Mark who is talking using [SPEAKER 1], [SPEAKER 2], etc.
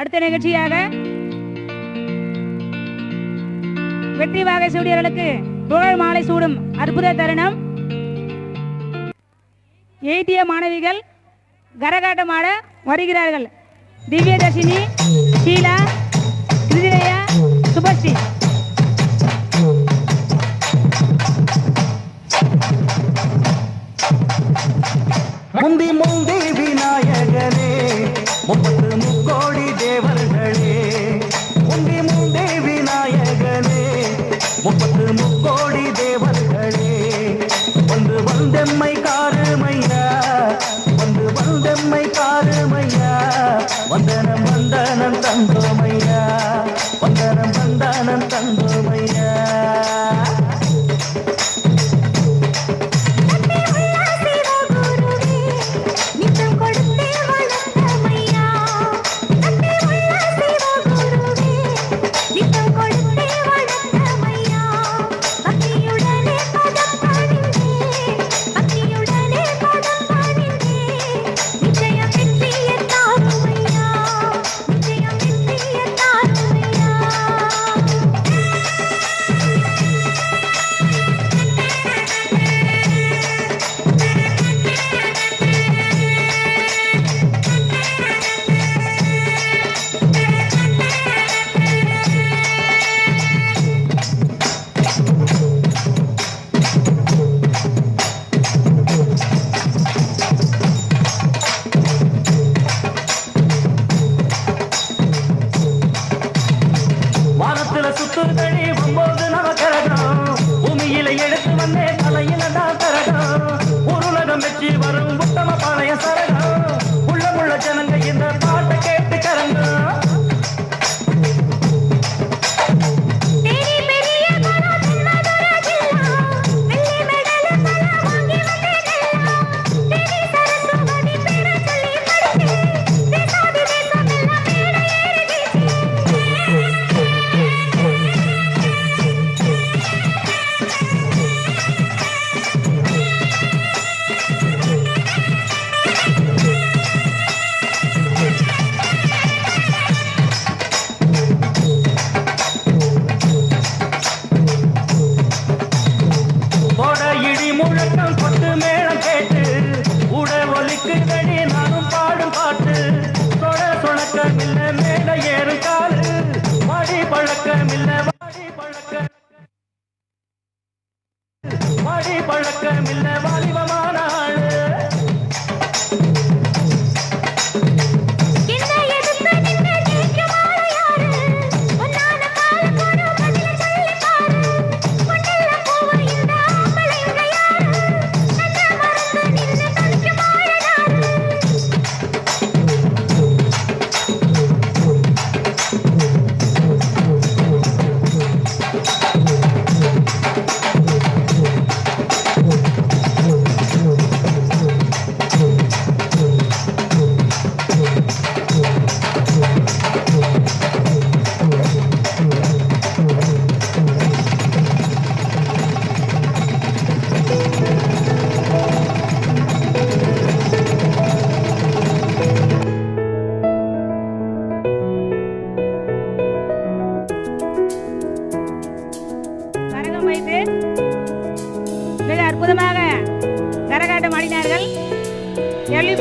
[SPEAKER 1] அடுத்த நிகழ்ச்சியாக வெற்றி வாகை சூடியர்களுக்கு புகழ் மாலை சூடும் அற்புத தருணம். எய்திய மாணவிகள் கரகாட்டமாட வருகிறார்கள். திவ்யதர்ஷினி ஷீலா கிருதிரையா சுபஸ்ரீ.
[SPEAKER 2] முந்தி முந்தி விநாயகரே முப்பத்து முக்கோடி தேவர்களே. வந்து வந்தெம்மை காருமையா? வந்து வந்தெம்மை காருமையா? வந்தன could பழக்கமில்ல வாலிபமா? கரகாட்டம் ஆடினார்கள். கேள்வி